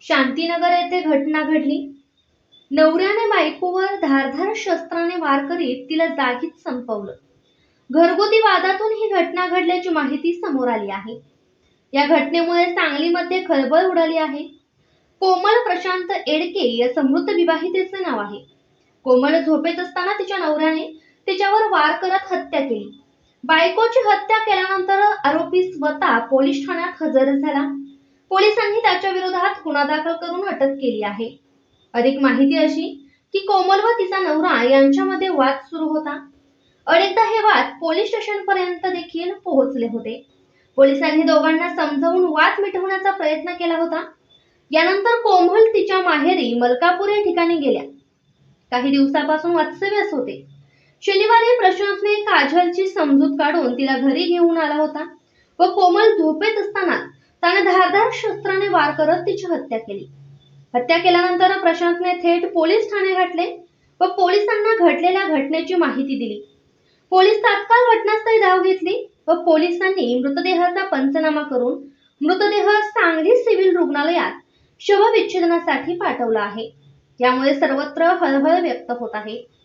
शांतीनगर येथे घटना घडली. नवऱ्याने बायकोवर धारधार शस्त्राने वार करीत तिला जागीच संपवलं. घरगुती वादातून ही घटना घडल्याची माहिती समोर आली आहे. या घटनेमुळे सांगलीमध्ये खळबळ उडाली आहे. कोमल प्रशांत एडके या समृद्ध विवाहितेचे नाव आहे. कोमल झोपेत असताना तिच्या नवऱ्याने तिच्यावर वार करत हत्या केली. बायकोची हत्या केल्यानंतर आरोपी स्वतः पोलीस ठाण्यात हजर झाला. पोलिसांनी त्याच्या विरोधात गुन्हा दाखल करून अटक केली आहे. अधिक माहिती अशी की कोमल व तिचा नवरा यांच्यामध्ये वाद सुरू होता. अनेकदा हे वाद पोलीस स्टेशन पर्यंत देखील पोहोचले होते. पोलिसांनी दोघांना समजावून वाद मिटवण्याचा प्रयत्न केला होता. यानंतर कोमल तिच्या माहेरी मलकापूर या ठिकाणी गेल्या. काही दिवसापासून वास्तव्यास होते. शनिवारी प्रशांतने काजलची समजूत काढून तिला घरी घेऊन आला होता व कोमल झोपेत असताना त्याने धारदार शस्त्राने वार करत तिची हत्या केली. हत्या केल्यानंतर प्रशांतने थेट पोलीस ठाणे गाठले व पोलिसांना घडलेल्या घटनेची माहिती दिली. पोलीस तात्काळ घटनास्थळी धाव घेतली व पोलिसांनी मृतदेहाचा पंचनामा करून मृतदेह सांगली सिव्हिल रुग्णालयात शवविच्छेदनासाठी पाठवला आहे. यामुळे सर्वत्र हळहळ व्यक्त होत आहे.